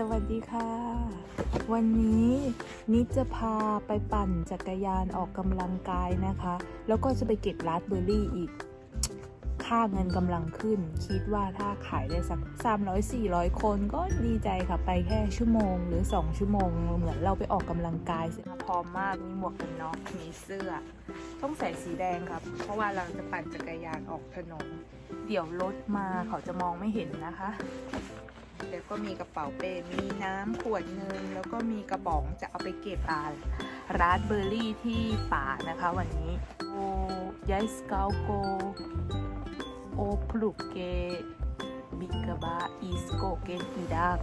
สวัสดีค่ะ วันนี้นิดจะพาไปปั่นจักรยานออกกำลังกายนะคะ แล้วก็จะไปเก็บราสเบอร์รี่อีก ค่าเงินกำลังขึ้น คิดว่าถ้าขายได้สัก 300-400 คนก็ดีใจค่ะ ไปแค่ชั่วโมงหรือ 2 ชั่วโมง เหมือนเราไปออกกำลังกายเสร็จพร้อมมากมีหมวกกันน็อกมีเสื้อ ต้องใส่สีแดงครับ เพราะว่าเราจะปั่นจักรยานออกถนน เดี๋ยวรถมาเขาจะมองไม่เห็นนะคะ แล้วก็มีกระเป๋าเป้ มีน้ำขวดหนึงแล้วก็มีกระป๋องจะเอาไปเก็บอ่าราสเบอร์รี่ที่ป่านะคะวันนี้โอ้ยายสเกาโกโอพลุกเกบิกบาอีสโกเกนอีดาก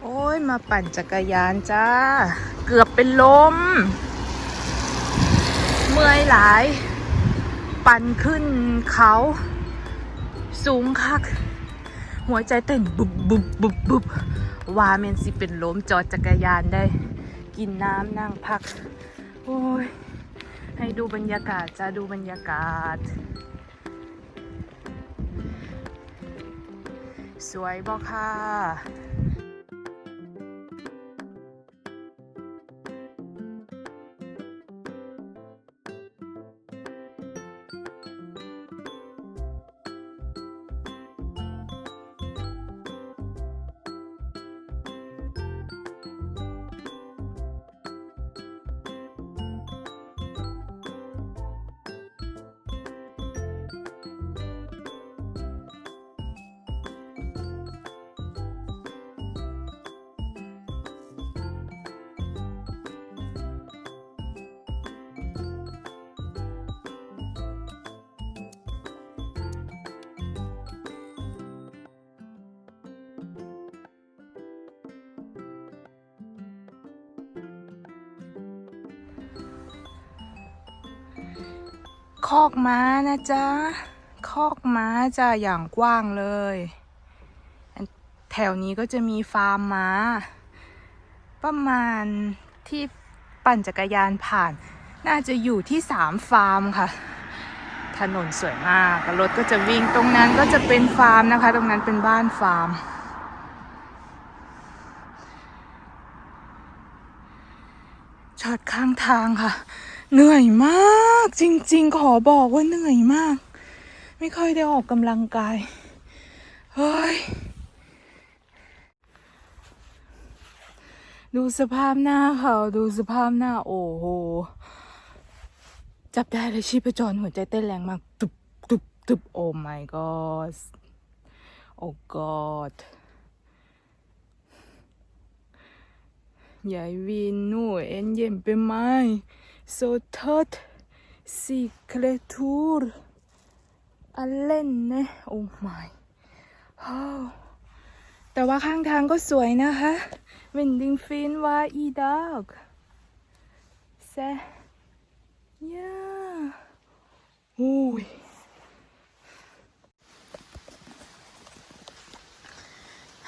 โอ้ย มาปั่นจักรยานจ้า เกือบเป็นลม เมื่อยหลาย ปั่นขึ้นเขา สูงคัก หัวใจเต้นบุบบุบบุบบุบว่าเมนสิเป็นลมจอดจักรยานได้ กินน้ำนั่งพัก โอ้ย ให้ดูบรรยากาศจะดูบรรยากาศ สวยบ่ค่ะ คอกม้านะจ๊ะ คอกม้าจะอย่างกว้างเลย แถวนี้ก็จะมีฟาร์มม้า ประมาณที่ปั่นจักรยานผ่าน น่าจะอยู่ที่สามฟาร์มค่ะ ถนนสวยมากรถก็จะวิ่งตรงนั้นก็จะเป็นฟาร์มนะคะ ตรงนั้นเป็นบ้านฟาร์มจอดข้างทางค่ะ เหนื่อยมาก จริง ๆ ขอบอกว่าเหนื่อยมาก ไม่ค่อยได้ออกกำลังกาย เฮ้ย ดูสภาพหน้าเขาดูสภาพหน้า โอ้โห จับได้เลยชีพจรหัวใจเต้นแรงมาก ตุบตุบตุบโอ้ my god โอ้ god ยายวินนูเอ็นเย็นไปไหม så tørt sikletur alene oh my oh. แต่ว่าข้างทางก็สวยนะคะ Vending fin var i dag Se Ja Oi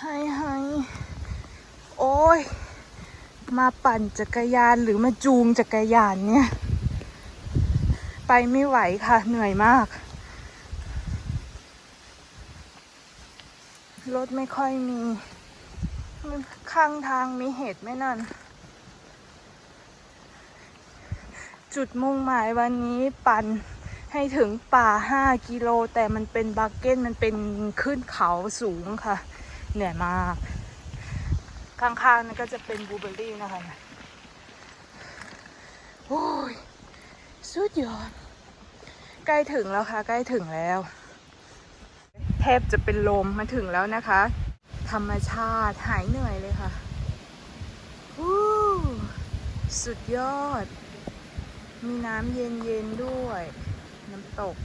ให้ให้โอ้ย มาปั่นจักรยานหรือมาจูงจักรยานเนี่ย ไปไม่ไหวค่ะ เหนื่อยมาก รถไม่ค่อยมี ข้างทางมีเหตุไม่นั่น จุดมุ่งหมายวันนี้ปั่นให้ถึงป่า 5 กิโล แต่มันเป็นบักเก้นมันเป็นขึ้นเขาสูงค่ะ เหนื่อยมาก ข้างๆนั่นก็จะเป็นบูเบอร์รี่นะคะโอ้ย สุดยอด ใกล้ถึงแล้วค่ะ ใกล้ถึงแล้ว แทบจะเป็นลมมาถึงแล้วนะคะ ธรรมชาติหายเหนื่อยเลยค่ะวู้สุดยอด มีน้ำเย็นๆด้วย น้ำตก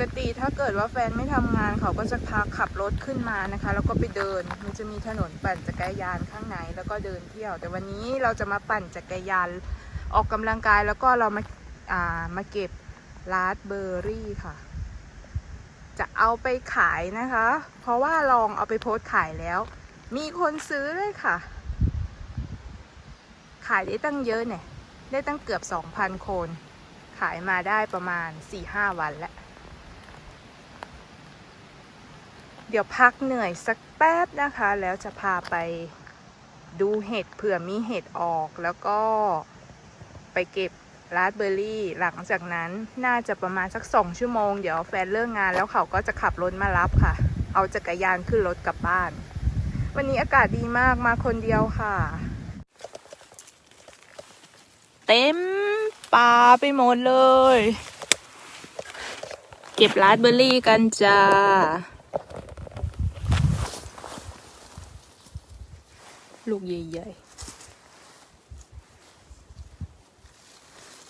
กติถ้าเกิดว่าแฟนไม่ทำงานเขาก็จะพาขับรถขึ้นมานะคะ แล้วก็ไปเดินมันจะมีถนนปั่นจักรยานข้างในแล้วก็เดินเที่ยว แต่วันนี้เราจะมาปั่นจักรยานออกกำลังกายแล้วก็เรามาอ่ามาเก็บราสเบอร์รี่ค่ะ จะเอาไปขายนะคะ เพราะว่าลองเอาไปโพสต์ขายแล้ว มีคนซื้อเลยค่ะ ขายได้ตั้งเยอะเนี่ย ได้ตั้งเกือบ 2,000 คน ขายมาได้ประมาณ 4-5 วันแล้ว ดี๋ยวพักเหนื่อยสักแป๊บนะคะ แล้วจะพาไปดูเห็ดเผื่อมีเห็ดออกแล้วก็ไปเก็บราสเบอร์รี่ หลังจากนั้นน่าจะประมาณสักสองชั่วโมง เดี๋ยวแฟนเลิกงานแล้วเขาก็จะขับรถมารับค่ะ เอาจักรยานขึ้นรถกลับบ้าน วันนี้อากาศดีมากมาคนเดียวค่ะ เต็มป่าไปหมดเลย เก็บราสเบอร์รี่กันจ้า ลูกใหญ่ๆ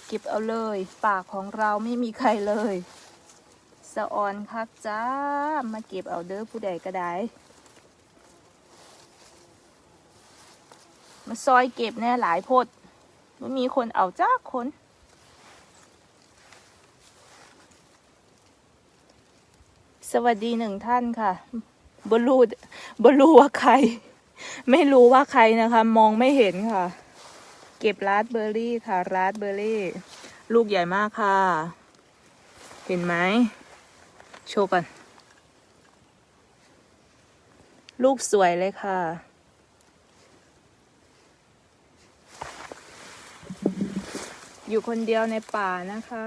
เก็บเอาเลยป่าของเราไม่มีใครเลย สะออนคักจ้า มาเก็บเอาเด้อผู้ใดก็ได้ มาซอยเก็บแน่หลายพดไม่มีคนเอาจ้าคนสวัสดีหนึ่งท่านค่ะบรูบรูว่าใคร ไม่รู้ว่าใครนะคะ มองไม่เห็นค่ะ เก็บราสเบอร์รี่ค่ะราสเบอร์รี่ ลูกใหญ่มากค่ะ เห็นไหมโชว์กันลูกสวยเลยค่ะ อยู่คนเดียวในป่านะคะ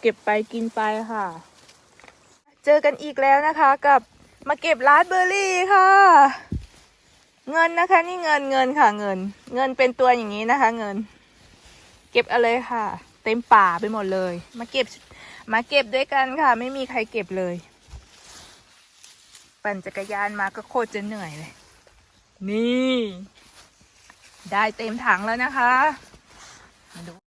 เก็บไปกินไปค่ะ เจอกันอีกแล้วนะคะกับ มาเก็บราสเบอร์รี่ค่ะ เงินนะคะ นี่เงินเงินค่ะ เงิน เงินเป็นตัวอย่างนี้นะคะ เงิน เก็บเอาเลยค่ะ เต็มป่าไปหมดเลย มาเก็บมาเก็บด้วยกันค่ะ ไม่มีใครเก็บเลย ปั่นจักรยานมาก็โคตรจะเหนื่อยเลย นี่ ได้เต็มถังแล้วนะคะมาดู